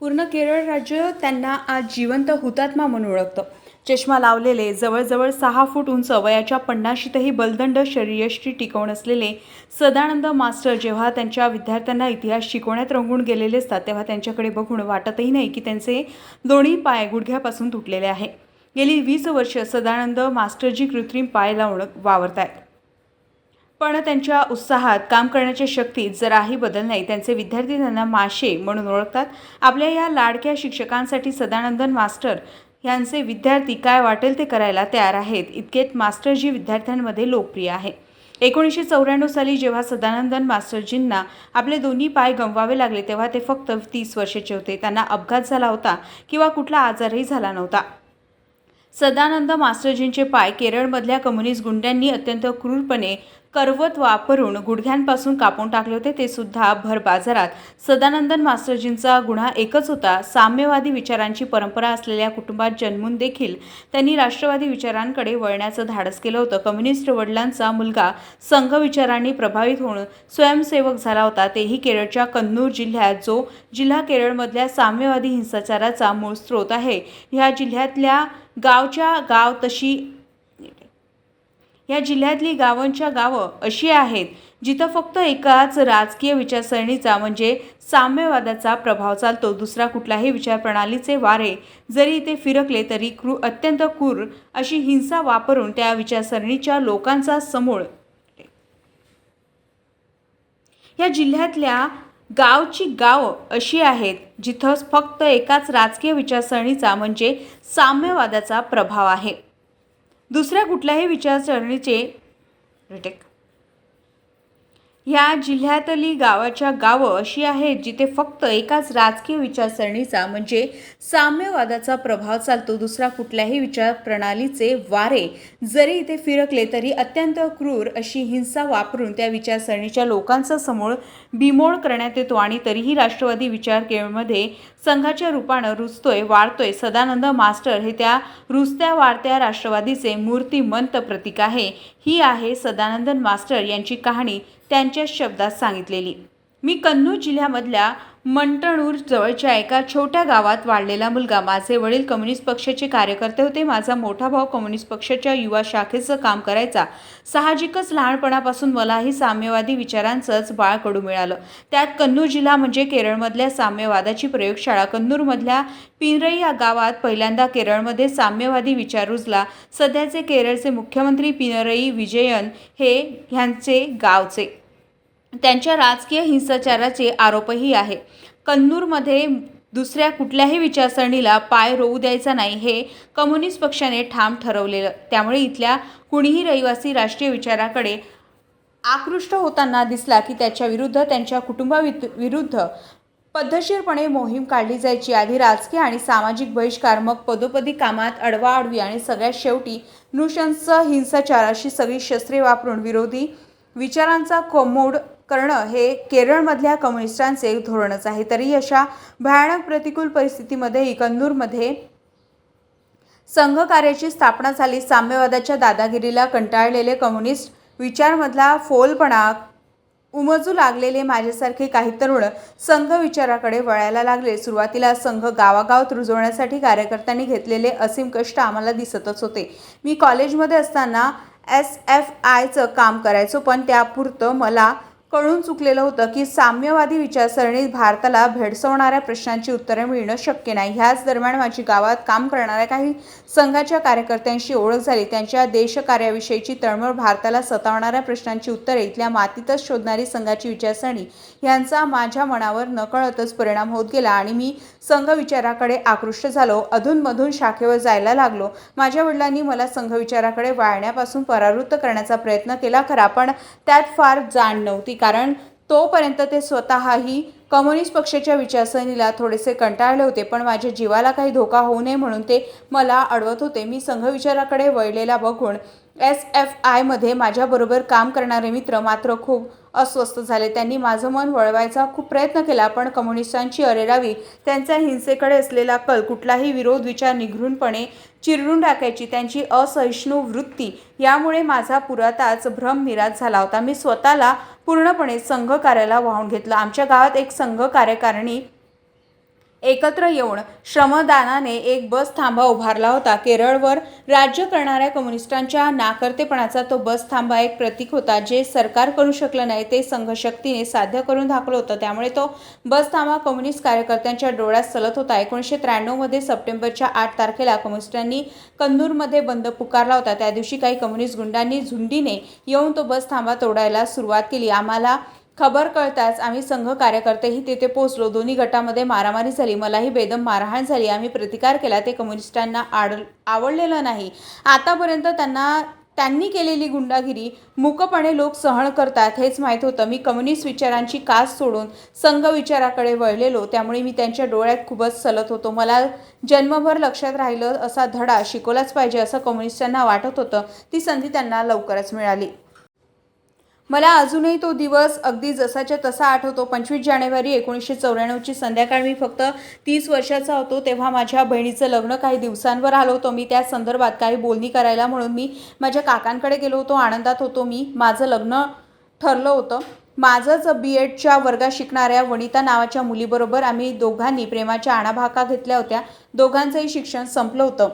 पूर्ण केरळ राज्य त्यांना आज जिवंत हुतात्मा म्हणून ओळखतं. चष्मा लावलेले जवळजवळ सहा फूट उंच वयाच्या पन्नाशीतही बलदंड शरीयष्टी टिकवून असलेले सदानंद मास्टर जेव्हा त्यांच्या विद्यार्थ्यांना इतिहास शिकवण्यात रंगून गेलेले असतात तेव्हा त्यांच्याकडे बघून वाटतही नाही की त्यांचे दोन्ही पाय गुडघ्यापासून तुटलेले आहे. गेली वीस वर्ष सदानंद मास्टरजी कृत्रिम पाय लावून वावरत आहेत पण त्यांच्या उत्साहात काम करण्याच्या शक्तीत जराही बदल नाही. त्यांचे विद्यार्थी त्यांना माशे म्हणून ओळखतात. आपल्या या लाडक्या शिक्षकांसाठी सदानंदन मास्टर यांचे विद्यार्थी काय वाटेल ते करायला तयार आहेत. इतकेत मास्टरजी विद्यार्थ्यांमध्ये लोकप्रिय आहे. एकोणीसशे चौऱ्याण्णव साली जेव्हा सदानंदन मास्टरजींना आपले दोन्ही पाय गमवावे लागले तेव्हा ते फक्त तीस वर्षाचे होते. त्यांना अपघात झाला होता किंवा कुठला आजारही झाला नव्हता. सदानंद मास्टरजींचे पाय केरळमधल्या कम्युनिस्ट गुंड्यांनी अत्यंत क्रूरपणे करवत वापरून गुडघ्यांपासून कापून टाकले होते ते सुद्धा भर बाजारात. सदानंदन मास्टरजींचा गुन्हा एकच होता. साम्यवादी विचारांची परंपरा असलेल्या कुटुंबात जन्मून देखील त्यांनी राष्ट्रवादी विचारांकडे वळण्याचं धाडस केलं होतं. कम्युनिस्ट वडिलांचा मुलगा संघ विचारांनी प्रभावित होऊन स्वयंसेवक झाला होता. तेही केरळच्या कन्नूर जिल्ह्यात जो जिल्हा केरळमधल्या साम्यवादी हिंसाचाराचा मूळ स्रोत आहे. ह्या जिल्ह्यातल्या गावच्या गाव तशी या जिल्ह्यातली गावांच्या गावं अशी आहेत जिथं फक्त एकाच राजकीय विचारसरणीचा म्हणजे साम्यवादाचा प्रभाव चालतो. दुसरा कुठलाही विचारप्रणालीचे वारे जरी इथे फिरकले तरी क्रू अत्यंत क्रूर अशी हिंसा वापरून त्या विचारसरणीच्या लोकांचा समूळ या जिल्ह्यातल्या गावची गावं अशी आहेत जिथं फक्त एकाच राजकीय विचारसरणीचा म्हणजे साम्यवादाचा प्रभाव आहे. दुसऱ्या कुठल्याही विचारसरणीचे रिटेक ह्या जिल्ह्यातली गावाच्या गावं अशी आहेत जिथे फक्त एकाच राजकीय विचारसरणीचा म्हणजे साम्यवादाचा प्रभाव चालतो. दुसरा कुठल्याही विचारप्रणालीचे वारे जरी इथे फिरकले तरी अत्यंत क्रूर अशी हिंसा वापरून त्या विचारसरणीच्या लोकांचा समोर बिमोड करण्यात येतो आणि तरीही राष्ट्रवादी विचार केळमध्ये संघाच्या रूपानं रुजतोय वाढतोय. सदानंद मास्टर हे त्या रुजत्या वाढत्या राष्ट्रवादीचे मूर्तिमंत प्रतीक आहे. ही आहे सदानंदन मास्टर यांची कहाणी. त्यांच्या शब्दात सांगितलेली. मी कन्नूर जिल्ह्यामधल्या मंटणूर जवळच्या एका छोट्या गावात वाढलेला मुलगा. माझे वडील कम्युनिस्ट पक्षाचे कार्यकर्ते होते. माझा मोठा भाऊ कम्युनिस्ट पक्षाच्या युवा शाखेचं काम करायचा. साहजिकच लहानपणापासून मलाही साम्यवादी विचारांचंच बाळ कडू मिळालं. त्यात कन्नूर जिल्हा म्हणजे केरळमधल्या साम्यवादाची प्रयोगशाळा. कन्नूरमधल्या पिनरई या गावात पहिल्यांदा केरळमध्ये साम्यवादी विचार रुजला. सध्याचे केरळचे मुख्यमंत्री पिनरई विजयन हे ह्यांचे गावचे. त्यांच्या राजकीय हिंसाचाराचे आरोपही आहे. कन्नूरमध्ये दुसऱ्या कुठल्याही विचारसरणीला पाय रोवू द्यायचा नाही हे कम्युनिस्ट पक्षाने ठाम ठरवलेलं. त्यामुळे इथल्या कुणीही रहिवासी राष्ट्रीय विचाराकडे आकृष्ट होताना दिसला की त्याच्या विरुद्ध त्यांच्या कुटुंबाविरुद्ध पद्धतशीरपणे मोहीम काढली जायची. आधी राजकीय आणि सामाजिक बहिष्कार मग पदोपदी कामात अडवाअडवी आणि सगळ्यात शेवटी नृशंस हिंसाचार अशी सगळी शस्त्रे वापरून विरोधी विचारांचा कोमोड करणं हे केरळमधल्या कम्युनिस्टांचे धोरणच आहे. तरी अशा भयानक प्रतिकूल परिस्थितीमध्ये कन्नूरमध्ये संघकार्याची स्थापना झाली. साम्यवादाच्या दादागिरीला कंटाळलेले कम्युनिस्ट विचारमधला फोलपणा उमजू लागलेले माझ्यासारखे काही तरुण संघ विचाराकडे वळायला लागले. सुरुवातीला संघ गावागावात रुजवण्यासाठी कार्यकर्त्यांनी घेतलेले असीम कष्ट आम्हाला दिसतच होते. मी कॉलेजमध्ये असताना एस एफ आयचं काम करायचो पण त्यापुरतं मला कळून चुकलेलं होतं की साम्यवादी विचारसरणीत भारताला भेडसवणाऱ्या प्रश्नांची उत्तरे मिळणं शक्य नाही. ह्याच दरम्यान माझी गावात काम करणाऱ्या काही संघाच्या कार्यकर्त्यांशी ओळख झाली. त्यांच्या देशकार्याविषयीची तळमळ भारताला सतावणाऱ्या प्रश्नांची उत्तरे इथल्या मातीतच शोधणारी संघाची विचारसरणी. यांचा माझ्या मनावर नकळतच परिणाम होत गेला आणि मी संघ विचाराकडे आकृष्ट झालो. अधूनमधून शाखेवर जायला लागलो. माझ्या वडिलांनी मला संघ विचाराकडे वाळण्यापासून परावृत्त करण्याचा प्रयत्न केला खरा पण त्यात फार जाण नव्हती. कारण तोपर्यंत ते स्वतःही कम्युनिस्ट पक्षाच्या विचारसरणीला थोडेसे कंटाळले होते पण माझ्या जीवाला काही धोका होऊ नये म्हणून ते मला अडवत होते. मी संघ विचाराकडे वळलेला बघून एस एफ आयमध्ये माझ्याबरोबर काम करणारे मित्र मात्र खूप अस्वस्थ झाले. त्यांनी माझं मन वळवायचा खूप प्रयत्न केला पण कम्युनिस्टांची अरेरावी त्यांचा हिंसेकडे असलेला कल कुठलाही विरोध विचार निघृणपणे चिरडून टाकायची त्यांची असहिष्णू वृत्ती यामुळे माझा पुराताच भ्रम निराश झाला होता. मी स्वतःला पूर्णपणे संघ कार्याला वाहून घेतलं. आमच्या गावात एक संघ कार्यकारिणी एकत्र येऊन श्रमदानाने एक बस थांबा उभारला होता. केरळवर राज्य करणाऱ्या कम्युनिस्टांच्या नाकर्तेपणाचा तो बस थांबा एक प्रतीक होता. जे सरकार करू शकलं नाही ते संघशक्तीने साध्य करून दाखवलं होतं. त्यामुळे तो बस थांबा कम्युनिस्ट कार्यकर्त्यांच्या डोळ्यात सलत होता. एकोणीसशे त्र्याण्णवमध्ये सप्टेंबरच्या आठ तारखेला कम्युनिस्टांनी कन्नूरमध्ये बंद पुकारला होता. त्या दिवशी काही कम्युनिस्ट गुंडांनी झुंडीने येऊन तो बस थांबा तोडायला सुरुवात केली. आम्हाला खबर कळताच आम्ही संघ कार्यकर्तेही तिथे पोहोचलो. दोन्ही गटामध्ये मारामारी झाली. मलाही बेदम मारहाण झाली. आम्ही प्रतिकार केला. ते कम्युनिस्टांना आड आवडलेलं नाही. आतापर्यंत त्यांना त्यांनी केलेली गुंडागिरी मुकपणे लोक सहन करतात हेच माहीत होतं. मी कम्युनिस्ट विचारांची कास सोडून संघ विचाराकडे वळलेलो. त्यामुळे मी त्यांच्या डोळ्यात खूपच सलत होतो. मला जन्मभर लक्षात राहिलं असा धडा शिकवलाच पाहिजे असं कम्युनिस्टांना वाटत होतं. ती संधी त्यांना लवकरच मिळाली. मला अजूनही तो दिवस अगदी जसाच्या तसा आठवतो. पंचवीस जानेवारी एकोणीसशे चौऱ्याण्णवची संध्याकाळ मी फक्त तीस वर्षाचा होतो. तेव्हा माझ्या बहिणीचं लग्न काही दिवसांवर आलो होतो. मी त्या संदर्भात काही बोलणी करायला म्हणून मी माझ्या काकांकडे गेलो होतो. आनंदात होतो मी. माझं लग्न ठरलं होतं. माझंच बी एडच्या वर्गात शिकणाऱ्या वनिता नावाच्या मुलीबरोबर आम्ही दोघांनी प्रेमाच्या आणाभाका घेतल्या होत्या. दोघांचंही शिक्षण संपलं होतं.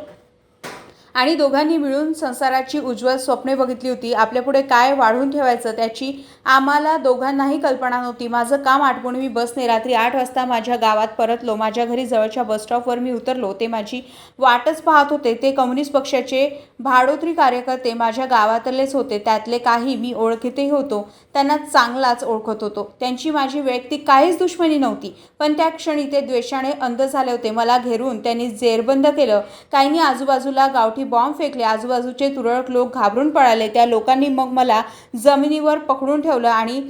आणि दोघांनी मिळून संसाराची उज्ज्वल स्वप्ने बघितली होती. आपल्यापुढे काय वाढून ठेवायचं त्याची आम्हाला दोघांनाही कल्पना नव्हती. माझं काम आटपून मी बसने रात्री आठ वाजता माझ्या गावात परतलो. माझ्या घरी जवळच्या बसस्टॉपवर मी उतरलो. ते माझी वाटच पाहत होते. ते कम्युनिस्ट पक्षाचे भाडोत्री कार्यकर्ते माझ्या गावातलेच होते. त्यातले काही मी ओळखीतही होतो. त्यांना चांगलाच ओळखत होतो. त्यांची माझी वैयक्तिक काहीच दुश्मनी नव्हती. पण त्या क्षणी ते द्वेषाने अंध झाले होते. मला घेरून त्यांनी जेरबंद केलं. काहींनी आजूबाजूला गावठी बॉम्ब फेकले. आजूबाजूचे तुरळक लोक घाबरून पळाले. त्या लोकांनी मग मला जमिनीवर पकडून ठेवलं आणि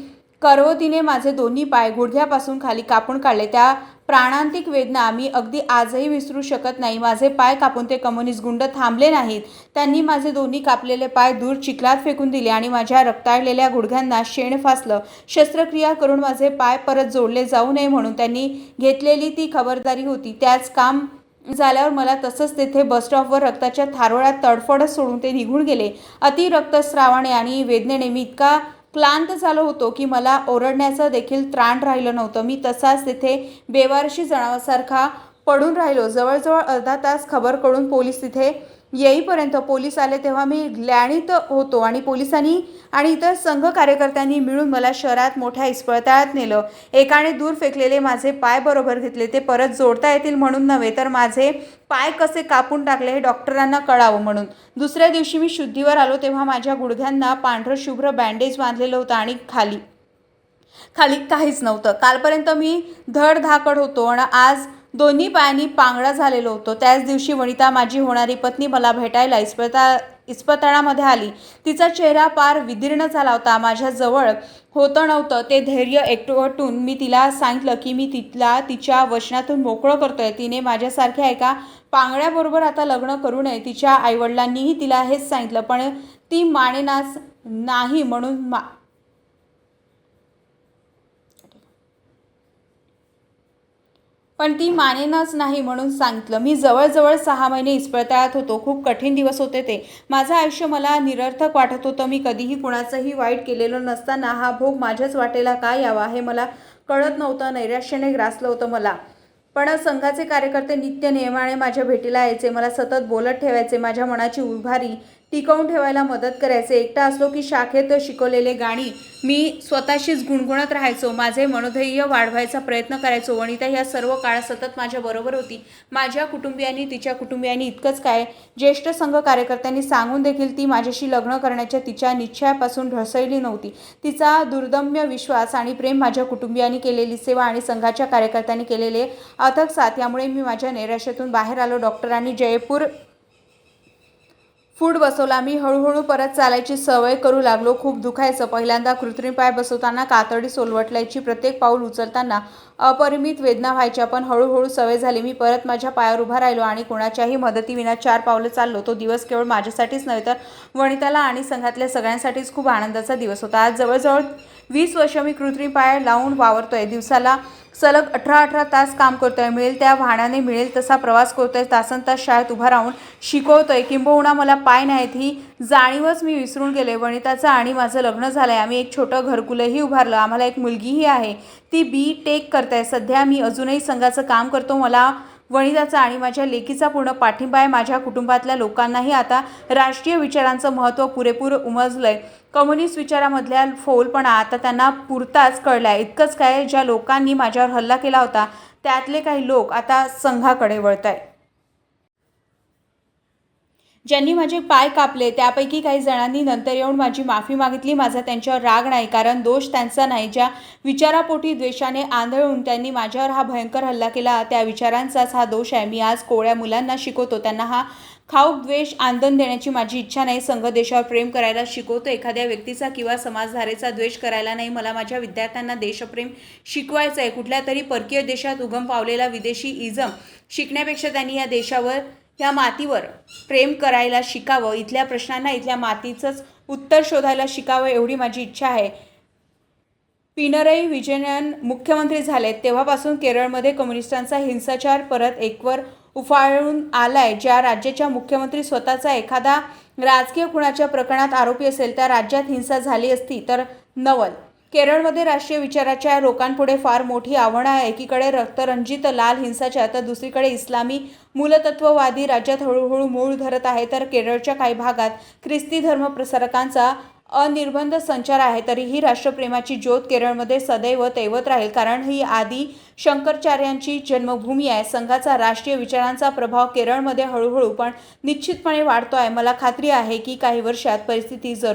करवतीने माझे दोन्ही पाय गुडघ्यापासून खाली कापून काढले. त्या प्राणांतिक वेदना मी अगदी आजही विसरू शकत नाही. माझे पाय कापून ते कम्युनिस्ट गुंड थांबले नाहीत. त्यांनी माझे दोन्ही कापलेले पाय दूर चिखलात फेकून दिले आणि माझ्या रक्ताळलेल्या गुडघ्यांना शेण फासलं. शस्त्रक्रिया करून माझे पाय परत जोडले जाऊ नये म्हणून त्यांनी घेतलेली ती खबरदारी होती. त्याच काम झाल्यावर मला तसंच तेथे बसस्टॉपवर रक्ताच्या थारोळ्यात तडफडत सोडून ते निघून गेले. अति रक्तस्रावाने आणि वेदनेने मी इतका क्लांत झालो होतो की मला ओरडण्याचं देखील त्राण राहिलं नव्हतं. मी तसाच तेथे बेवारशी जणावासारखा पडून राहिलो. जवळजवळ अर्धा तास खबर कळून पोलीस तिथे येईपर्यंत पोलीस आले तेव्हा मी ग्लॅणीत होतो आणि पोलिसांनी आणि इतर संघ कार्यकर्त्यांनी मिळून मला शहरात मोठ्या इस्पळताळात नेलं. एकाने दूर फेकलेले माझे पाय बरोबर घेतले. ते परत जोडता येतील म्हणून नव्हे तर माझे पाय कसे कापून टाकले हे डॉक्टरांना कळावं म्हणून. दुसऱ्या दिवशी मी शुद्धीवर आलो तेव्हा माझ्या गुडघ्यांना पांढरं शुभ्र बँडेज बांधलेलं होतं आणि खाली खाली काहीच नव्हतं. कालपर्यंत मी धड धाकड होतो आणि आज दोन्ही पायांनी पांगडा झालेलो होतो. त्याच दिवशी वनिता माझी होणारी पत्नी मला भेटायला इस्पता इस्पतळामध्ये आली. तिचा चेहरा पार विदीर्ण झाला होता. माझ्याजवळ होतं नव्हतं. ते धैर्य एकटवटून मी तिला सांगितलं की मी तिला तिच्या वचनातून मोकळं करतोय. तिने माझ्यासारख्या एका पांगड्याबरोबर आता लग्न करू नये. तिच्या आईवडिलांनीही तिला हेच सांगितलं पण ती मानेनाच नाही म्हणून मा पण ती मानेनच नाही म्हणून सांगितलं. मी जवळजवळ सहा महिने इस्पळताळात होतो. खूप कठीण दिवस होते ते. माझं आयुष्य मला निरर्थक वाटत होतं. मी कधीही कुणाचंही वाईट केलेलं नसताना हा भोग माझ्याच वाटेला का यावा हे मला कळत नव्हतं. नैराश्याने ग्रासलं होतं मला. पण संघाचे कार्यकर्ते नित्य नियमाने माझ्या भेटीला यायचे. मला सतत बोलत ठेवायचे. माझ्या मनाची उभारी टिकवून ठेवायला मदत करायचे. एकटा असलो की शाखेत शिकवलेले गाणी मी स्वतःशीच गुणगुणत राहायचो. माझे मनोधैर्य वाढवायचा प्रयत्न करायचो. वनिता ह्या सर्व काळ सतत माझ्याबरोबर होती. माझ्या कुटुंबियांनी तिच्या कुटुंबियांनी इतकंच काय ज्येष्ठ संघ कार्यकर्त्यांनी सांगून देखील ती माझ्याशी लग्न करण्याच्या तिच्या निश्चयापासून ढसळली नव्हती. तिचा दुर्दम्य विश्वास आणि प्रेम माझ्या कुटुंबियांनी केलेली सेवा आणि संघाच्या कार्यकर्त्यांनी केलेले अथक साथ यामुळे मी माझ्या नैराश्यातून बाहेर आलो. डॉक्टरांनी जयपूर फूड बसवला. मी हळूहळू परत चालायची सवय करू लागलो. खूप दुखायचं. पहिल्यांदा कृत्रिम पाय बसवताना कातडी सोलवटल्याची प्रत्येक पाऊल उचलताना अपरिमित वेदना व्हायच्या पण हळूहळू सवय झाली. मी परत माझ्या पायावर उभा राहिलो आणि कोणाच्याही मदतीविना चार पावलं चाललो. तो दिवस केवळ माझ्यासाठीच नव्हे तर वनिताला आणि संघातल्या सगळ्यांसाठीच खूप आनंदाचा दिवस होता. आज जवळजवळ वीस वर्ष मी कृत्रिम पाय लावून वावरतोय. दिवसाला सलग अठरा अठरा तास काम करतोय. मिळेल त्या वाहनाने मिळेल तसा प्रवास करतोय. तासन तास शाळेत उभा राहून शिकवतोय. किंबहुना मला पाय नाहीत ही जाणीवच मी विसरून गेले. वनिताचं आणि माझं लग्न झालंय. आम्ही एक छोटं घरकुलही उभारलं. आम्हाला एक मुलगीही आहे. ती बी टेक करत आहे सध्या मी अजूनही संघाचं काम करतो. मला वनिताचा आणि माझ्या लेकीचा पूर्ण पाठिंबा आहे. माझ्या कुटुंबातल्या लोकांनाही आता राष्ट्रीय विचारांचं महत्त्व पुरेपूर उमजलंय. कम्युनिस्ट विचारामधल्या फोलपणा आता त्यांना पुरताच कळलाय. इतकंच काय ज्या लोकांनी माझ्यावर हल्ला केला होता त्यातले काही लोक आता संघाकडे वळत आहे ज्यांनी माझे पाय कापले त्यापैकी काही जणांनी नंतर येऊन माझी माफी मागितली. माझा त्यांच्यावर राग नाही कारण दोष त्यांचा नाही. ज्या विचारापोटी द्वेषाने आंधळून त्यांनी माझ्यावर हा भयंकर हल्ला केला त्या विचारांचाच हा दोष आहे. मी आज कोवळ्या मुलांना शिकवतो. त्यांना हा खाऊक द्वेष आंदन देण्याची माझी इच्छा नाही. संघ देशावर प्रेम करायला शिकवतो. एखाद्या व्यक्तीचा किंवा समाजधारेचा द्वेष करायला नाही. मला माझ्या विद्यार्थ्यांना देशप्रेम शिकवायचं आहे कुठल्या तरी परकीय देशात उगम पावलेला विदेशी इजम शिकण्यापेक्षा त्यांनी या देशावर त्या मातीवर प्रेम करायला शिकावं. इथल्या प्रश्नांना इथल्या मातीचंच उत्तर शोधायला शिकावं एवढी माझी इच्छा आहे. पिनरई विजयन मुख्यमंत्री झालेत. तेव्हापासून केरळमध्ये कम्युनिस्टांचा हिंसाचार परत एकवर उफाळून आलाय. ज्या राज्याच्या मुख्यमंत्री स्वतःचा एखादा राजकीय खुणाच्या प्रकरणात आरोपी असेल त्या राज्यात हिंसा झाली असती तर नवल केरळमध्ये राष्ट्रीय विचाराच्या लोकांपुढे फार मोठी आव्हानं आहे. एकीकडे रक्तरंजित लाल हिंसाचार तर दुसरीकडे इस्लामी मूलतत्ववादी राज्यात हळूहळू मूळ धरत आहे. तर केरळच्या काही भागात ख्रिस्ती धर्म प्रसारकांचा अनिर्बंध संचार आहे. तरीही राष्ट्रप्रेमाची ज्योत केरळमध्ये सदैव तैवत राहील. कारण ही आदी शंकराचार्यांची जन्मभूमी आहे. संघाचा राष्ट्रीय विचारांचा प्रभाव केरळमध्ये हळूहळू पण निश्चितपणे वाढतो आहे मला खात्री आहे की काही वर्षात परिस्थिती जरूर